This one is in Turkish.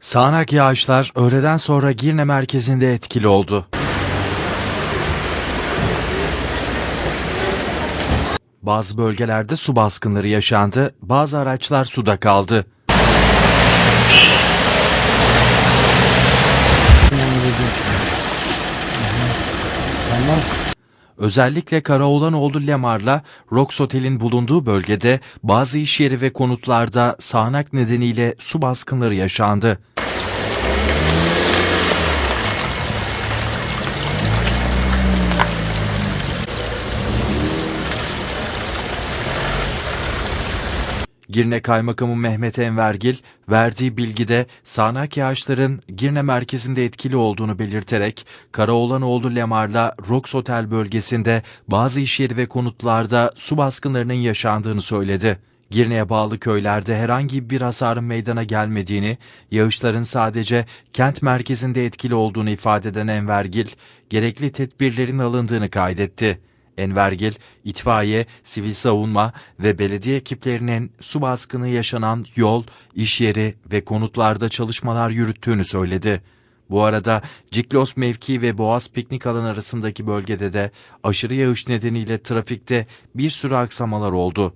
Sağanak yağışlar öğleden sonra Girne merkezinde etkili oldu. Bazı bölgelerde su baskınları yaşandı, bazı araçlar suda kaldı. Özellikle Karaoğlanoğlu Lemar'la Rox Otel'in bulunduğu bölgede bazı iş yeri ve konutlarda sağanak nedeniyle su baskınları yaşandı. Girne Kaymakamı Mehmet Envergil verdiği bilgide sağanak yağışların Girne merkezinde etkili olduğunu belirterek Karaoğlanoğlu Lemar'la Rox Otel bölgesinde bazı işyeri ve konutlarda su baskınlarının yaşandığını söyledi. Girne'ye bağlı köylerde herhangi bir hasarın meydana gelmediğini, yağışların sadece kent merkezinde etkili olduğunu ifade eden Envergil, gerekli tedbirlerin alındığını kaydetti. Envergil, itfaiye, sivil savunma ve belediye ekiplerinin su baskını yaşanan yol, iş yeri ve konutlarda çalışmalar yürüttüğünü söyledi. Bu arada Ciklos mevki ve Boğaz piknik alanı arasındaki bölgede de aşırı yağış nedeniyle trafikte bir sürü aksamalar oldu.